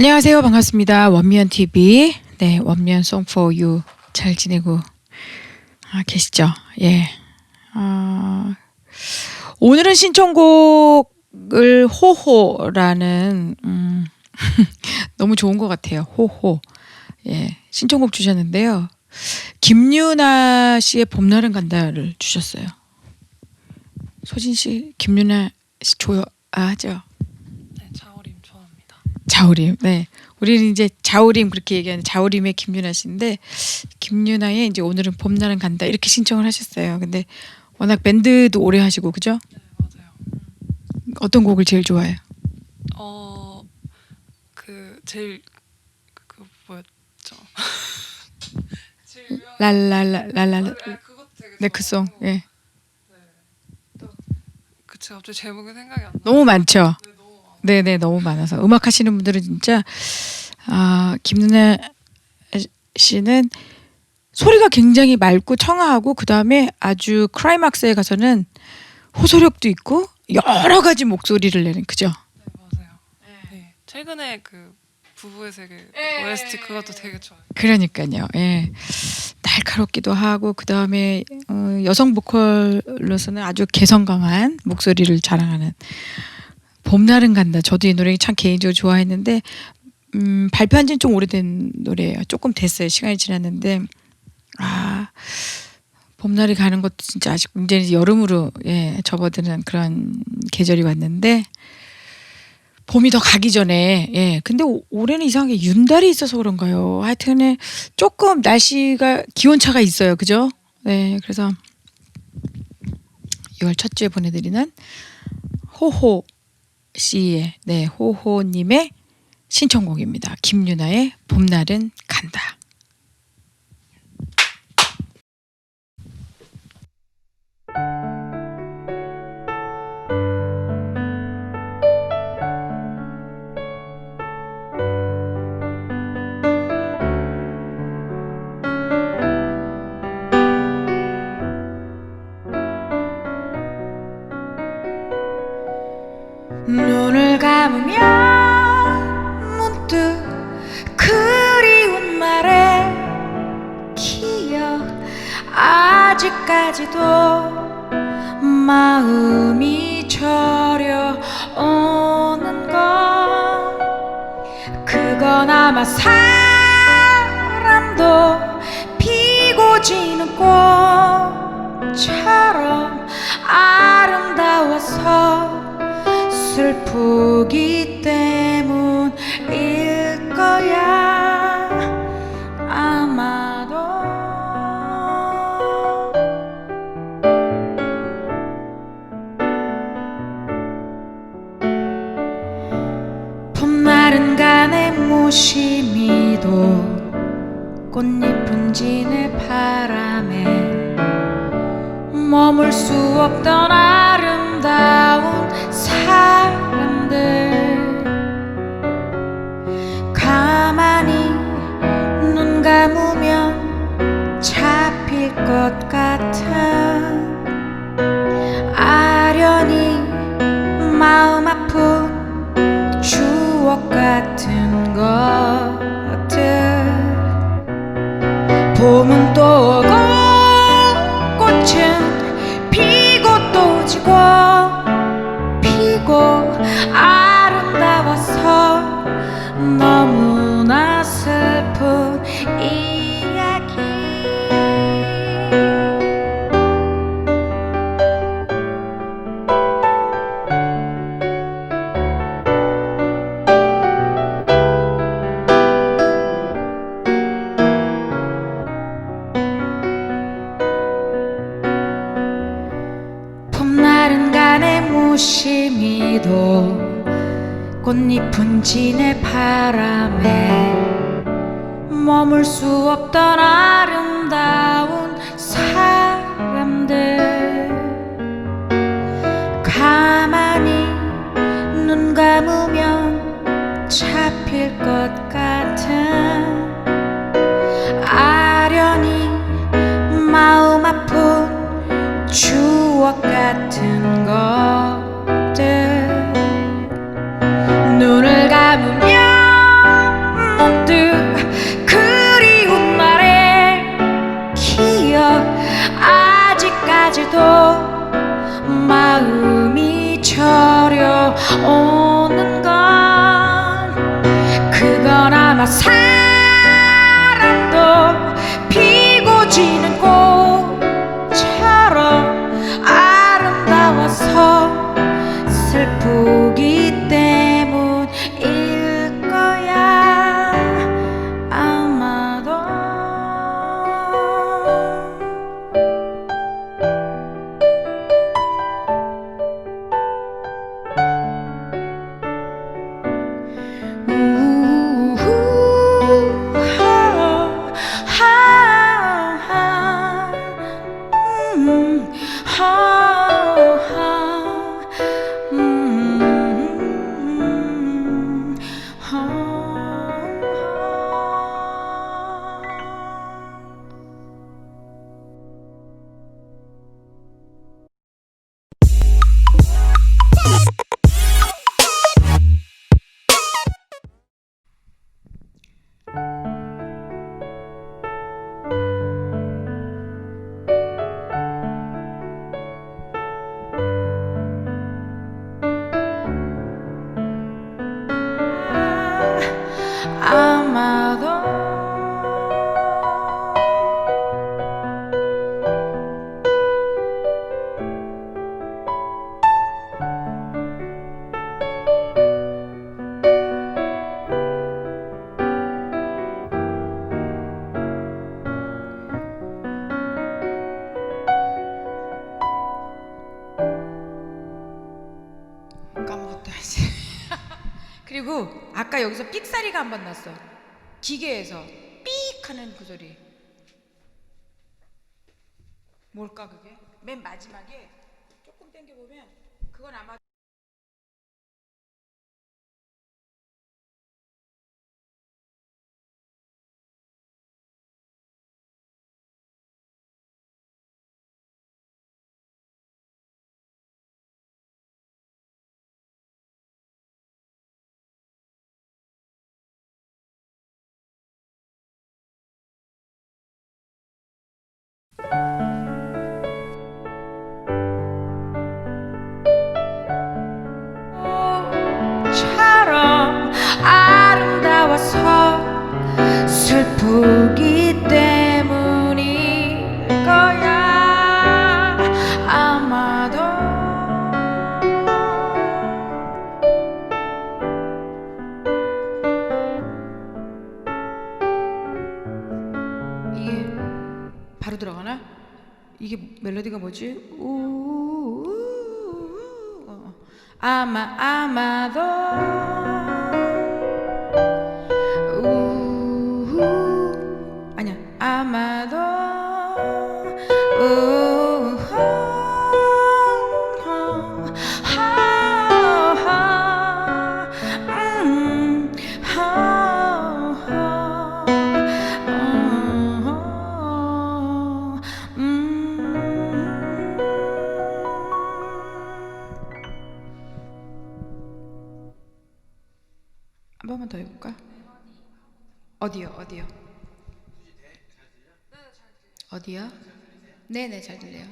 안녕하세요. 반갑습니다. 원미연 TV. 네, 원미연 송 for you 잘 지내고 아, 계시죠? 예. 아, 오늘은 신청곡을 호호라는 음, 너무 좋은 것 같아요. 호호. 예, 신청곡 주셨는데요. 김유나 씨의 봄날은 간다를 주셨어요. 소진 씨, 김유나 씨 좋아하죠? 네, 자우림 좋아합니다. 자우림. 네. 우리는 이제 자우림 그렇게 얘기하는 자우림의 김유나 씨인데 김유나의 이제 오늘은 봄날은 간다 이렇게 신청을 하셨어요. 근데 워낙 밴드도 오래 하시고 그죠? 네, 맞아요. 어떤 곡을 제일 좋아해요? 어, 그 제일 그 뭐였죠? 제일 유명한 랄랄랄랄랄 네, 되게 네, 그 송. 좋아하고. 예. 그 제가 갑자기 제목이 생각이 안 나. 너무 많죠. 네. 네, 네, 너무 많아서 음악 하시는 분들은 진짜 아, 김유나 씨는 소리가 굉장히 맑고 청아하고 그 다음에 아주 크라이막스에 가서는 호소력도 있고 여러 가지 목소리를 내는 그죠? 네, 맞아요. 네. 최근에 그 부부의 세계 OST 그것도 되게 좋아요. 그러니까요. 예. 날카롭기도 하고 그 다음에 어, 여성 보컬로서는 아주 개성 강한 목소리를 자랑하는 봄날은 간다. 저도 이 노래 참 개인적으로 좋아했는데 음, 발표한 지는 좀 오래된 노래예요. 조금 됐어요. 시간이 지났는데 아 봄날이 가는 것도 진짜 아직 이제 여름으로 예, 접어드는 그런 계절이 왔는데 봄이 더 가기 전에 예 근데 오- 올해는 이상하게 윤달이 있어서 그런가요 하여튼에 조금 날씨가 기온차가 있어요 그죠 네 그래서 6월 첫 주에 보내드리는 호호 씨의 네 호호님의 신청곡입니다. 김유나의 봄날은 아직까지도 마음이 저려오는 것. 그건 아마 사람도 피고 지는 꽃 꽃잎은 지네 바람에 머물 수 없던 아름다운 사람들. 가만히 눈 감으면 잡힐 것 같은 아련히 마음 아픈 추억 같은 것 봄은 또 오고 꽃은 피고 또 지고 피고 아름다워서 너 간에 무심히도 꽃잎은 지네 바람에 머물 수 없던 아름 그리고 아까 여기서 삑사리가 한 번 났어. 기계에서 삑 하는 그 소리. 뭘까 그게? 맨 마지막에 조금 당겨 보면 그건 아마 이게 멜로디가 뭐지? 우우우우. 어, 어. 아마 아마도 어디요? 어디요? 어디요? 네네 잘 들려요.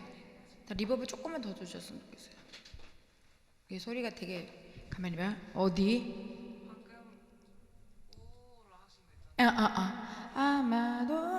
나 리버브 조금만 더 주셨으면 좋겠어요. 이게 소리가 되게 가만히 봐. 어디? 아, 아, 아. 아마도